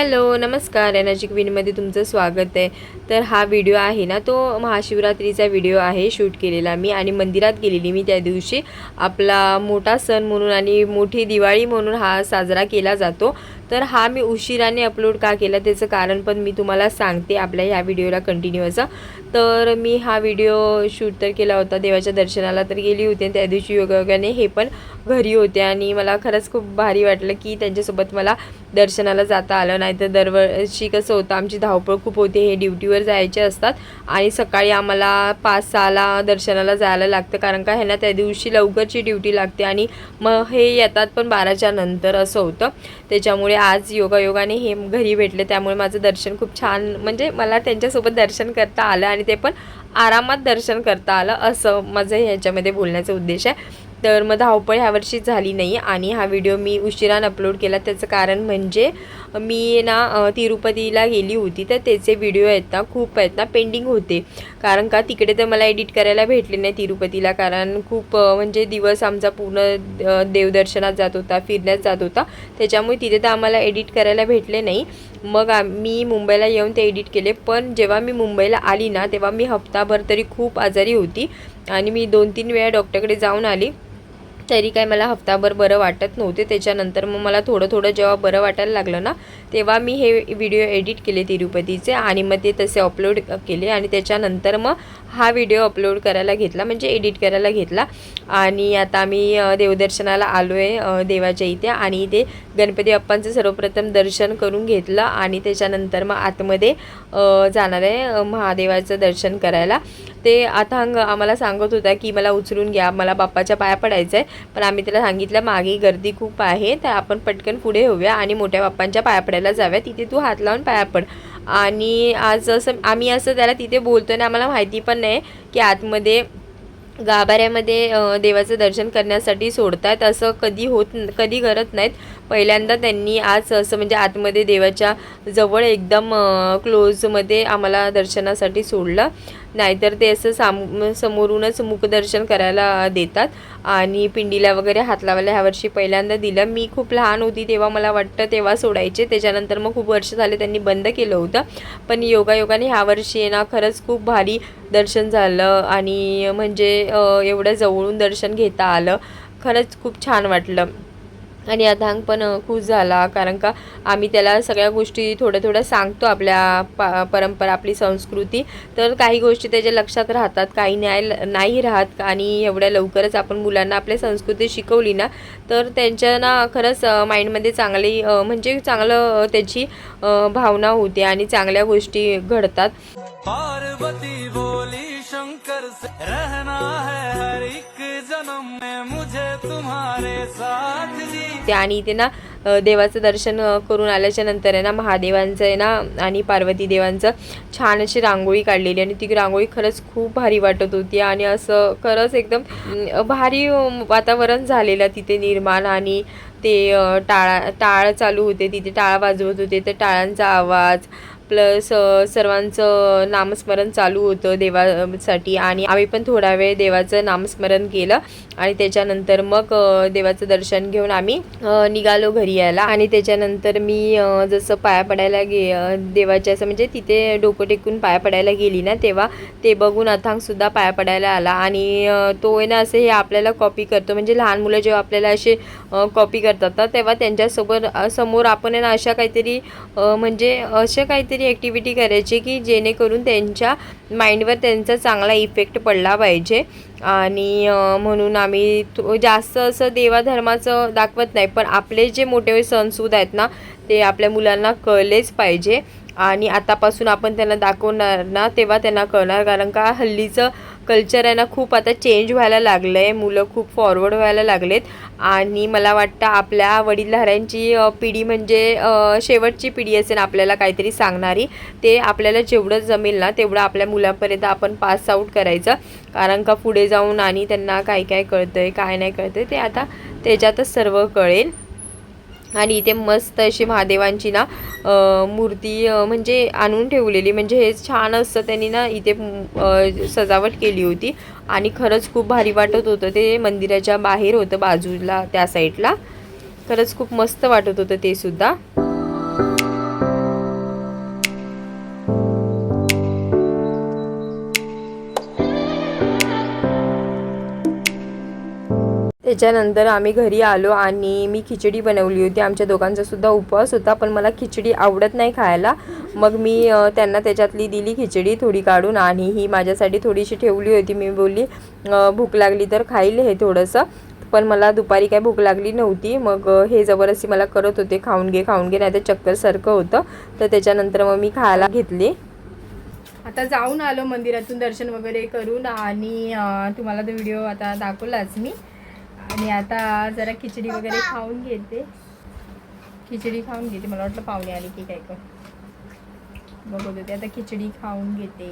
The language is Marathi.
हॅलो नमस्कार. एनर्जी क्वीनमध्ये तुमचं स्वागत आहे. तर हा व्हिडिओ आहे ना तो महाशिवरात्रीचा व्हिडिओ आहे. शूट केलेला मी आणि मंदिरात गेलेली मी त्या दिवशी. आपला मोठा सण म्हणून आणि मोठी दिवाळी म्हणून हा साजरा केला जातो. तर हा मी उशिराने अपलोड का केला त्याचं कारण पण मी तुम्हाला सांगते आपल्या ह्या व्हिडिओला कंटिन्यूअसं तर मी हा व्हिडिओ शूट तर केला होता देवाच्या दर्शनाला तर गेली होती आणि त्या दिवशी योगायोगाने हे पण घरी होते आणि मला खरंच खूप भारी वाटलं की त्यांच्यासोबत मला दर्शनाला जाता आलं. नाही तर दरवर्षी कसं होतं आमची धावपळ खूप होते हे ड्युटीवर जायचे असतात आणि सकाळी आम्हाला पाच सहाला दर्शनाला जायला लागतं कारण का ह्यांना त्या दिवशी लवकरची ड्युटी लागते आणि मग हे येतात पण बाराच्या नंतर असं होतं. त्याच्यामुळे आज योगायोगाने हे घरी भेटले त्यामुळे माझं दर्शन खूप छान म्हणजे मला त्यांच्यासोबत दर्शन करता आलं आणि ते पण आरामात दर्शन करता आलं असं माझं ह्याच्यामध्ये बोलण्याचा उद्देश आहे. तर मग धावपळ ह्या वर्षी झाली नाही आणि हा व्हिडिओ मी उशिरानं अपलोड केला. त्याचं कारण म्हणजे मी ना तिरुपतीला गेली होती तर त्याचे व्हिडिओ आहेत ना खूप आहेत ना पेंडिंग होते. कारण का तिकडे तर मला एडिट करायला भेटले नाही तिरुपतीला कारण खूप म्हणजे दिवस आमचा पूर्ण देवदर्शनात जात होता फिरण्यात जात होता. त्याच्यामुळे तिथे तर आम्हाला एडिट करायला भेटले नाही. मग मी मुंबईला येऊन ते एडिट केले. पण जेव्हा मी मुंबईला आली ना तेव्हा मी हप्ताभर तरी खूप आजारी होती. आणि मी दोन तीन वेळा डॉक्टरकडे जाऊन आली. तरी काय मला हफ्ताभर बरं वाटत नव्हते. त्याच्यानंतर मग मला थोडं थोडं जेव्हा बरं वाटायला लागलं ना तेव्हा मी हे व्हिडिओ एडिट केले तिरुपतीचे आणि मग ते तसे अपलोड केले आणि त्याच्यानंतर मग हा व्हिडिओ अपलोड करायला घेतला म्हणजे एडिट करायला घेतला. आणि आता आम्ही देवदर्शनाला आलो आहे देवाच्या इथे आणि इथे गणपती बाप्पांचं सर्वप्रथम दर्शन करून घेतलं आणि त्याच्यानंतर मग आतमध्ये जाणार आहे महादेवाचं दर्शन करायला. ते आता आम्हाला सांगत होता की मला उचलून घ्या मला बाप्पाच्या पाया पडायचं आहे पण आम्ही त्याला सांगितलं मागे गर्दी खूप आहे तर आपण पटकन पुढे होऊया आणि मोठ्या बाप्पांच्या पाया पडायला जाऊया. तिथे तू हात लावून पाया पड. आणि आज असं आम्ही असं त्याला तिथे बोलतो आणि आम्हाला माहिती पण नाही की आतमध्ये गाभाऱ्यामध्ये देवाचं दर्शन करण्यासाठी सोडतात. असं कधी होत कधी करत नाहीत. पहिल्यांदा त्यांनी आज असं म्हणजे आतमध्ये देवाच्या जवळ एकदम क्लोजमध्ये आम्हाला दर्शनासाठी सोडलं. नाहीतर ते असं साम समोरूनच मुखदर्शन करायला देतात. आणि पिंडीला वगैरे हात लावायला ह्या वर्षी पहिल्यांदा दिलं. मी खूप लहान होती तेव्हा मला वाटतं तेव्हा सोडायचे. त्याच्यानंतर मग खूप वर्ष झाले त्यांनी बंद केलं होतं. पण योगायोगाने ह्या वर्षी आहे ना खरंच खूप भारी दर्शन झालं. आणि म्हणजे एवढं जवळून दर्शन घेता आलं. खरंच खूप छान वाटलं. आणि अथांग पण खुश झाला. कारण का आम्ही त्याला सगळ्या गोष्टी थोड्या थोड्या सांगतो आपल्या पा परंपरा आपली संस्कृती. तर काही गोष्टी त्याच्या लक्षात राहतात काही न्याय नाही राहत. आणि एवढ्या लवकरच आपण मुलांना आपल्या संस्कृती शिकवली ना तर त्यांच्या ना खरंच माइंडमध्ये चांगली म्हणजे चांगलं त्याची भावना होते आणि चांगल्या गोष्टी घडतात. पार्वती बोली शंकर रहना है ते आणि इथे ना देवाचं दर्शन करून आल्याच्यानंतर आहे ना महादेवांचं आहे ना आणि पार्वती देवांचं छान अशी रांगोळी काढलेली आणि ती रांगोळी खरंच खूप भारी वाटत होती आणि असं खरंच एकदम भारी वातावरण झालेलं तिथे निर्माण आणि ते टाळा टाळ चालू होते तिथे टाळा वाजवत होते तर टाळांचा आवाज प्लस सर्वांचं नामस्मरण चालू होतं देवासाठी आणि आम्ही पण थोडा वेळ देवाचं नामस्मरण केलं आणि त्याच्यानंतर मग देवाचं दर्शन घेऊन आम्ही निघालो घरी यायला. आणि त्याच्यानंतर मी जसं पाया पडायला गे देवाच्या असं म्हणजे तिथे डोकं टेकून पाया पडायला गेली ना तेव्हा ते बघून अथांगसुद्धा पाया पडायला आला. आणि तो आहे ना असं हे आपल्याला कॉपी करतो. म्हणजे लहान मुलं जेव्हा आपल्याला असे कॉपी करतात तेव्हा त्यांच्यासोबत समोर आपण आहे ना अशा काहीतरी म्हणजे अशा काहीतरी ॲक्टिव्हिटी करायची की जेणेकरून त्यांच्या माइंडवर त्यांचा चांगला इफेक्ट पडला पाहिजे. आणि म्हणून आम्ही जास्त असं देवाधर्माचं दाखवत नाही पण आपले जे मोठे सणसूद आहेत ना ते आपल्या मुलांना कळलेच पाहिजे. आणि आतापासून आपण त्यांना दाखवणार ना तेव्हा त्यांना कळणार. कारण का हल्लीचं कल्चर आहे ना खूप आता चेंज व्हायला लागलं आहे मुलं खूप फॉरवर्ड व्हायला लागलेत. आणि मला वाटतं आपल्या वडीलधाऱ्यांची पिढी म्हणजे शेवटची पिढी असेल आपल्याला काहीतरी सांगणारी. ते आपल्याला जेवढं जमेल ना तेवढं आपल्या मुलांपर्यंत आपण पास आऊट करायचं. कारण का पुढे जाऊन आणि त्यांना काय काय कळतं आहे काय नाही कळतं ते आता त्याच्यातच सर्व कळेल. आणि इथे मस्त अशी महादेवांची ना मूर्ती म्हणजे आणून ठेवलेली. म्हणजे हे छान असतं त्यांनी ना इथे सजावट केली होती. आणि खरंच खूप भारी वाटत होतं. ते मंदिराच्या बाहेर होतं बाजूला त्या साईडला. खरंच खूप मस्त वाटत होतं ते सुद्धा. त्याच्यानंतर आम्ही घरी आलो आणि मी खिचडी बनवली होती. आमच्या दोघांचासुद्धा उपवास होता पण मला खिचडी आवडत नाही खायला. मग मी त्यांना त्याच्यातली दिली खिचडी थोडी काढून आणि ही माझ्यासाठी थोडीशी ठेवली होती. मी बोलली भूक लागली तर खाईल हे थोडंसं. पण मला दुपारी काय भूक लागली नव्हती. मग हे जबरदस्ती मला करत होते खाऊन घे खाऊन घे. नाही तर चक्करसारखं होतं. तर त्याच्यानंतर मग मी खायला घेतली. आता जाऊन आलो मंदिरातून दर्शन वगैरे करून आणि तुम्हाला तो व्हिडिओ आता दाखवलाच मी. आणि आता जरा खिचडी वगैरे खाऊन घेते. खिचडी खाऊन घेते. मला वाटलं पाहुणे आली की काय कर बघत होते आता खिचडी खाऊन घेते.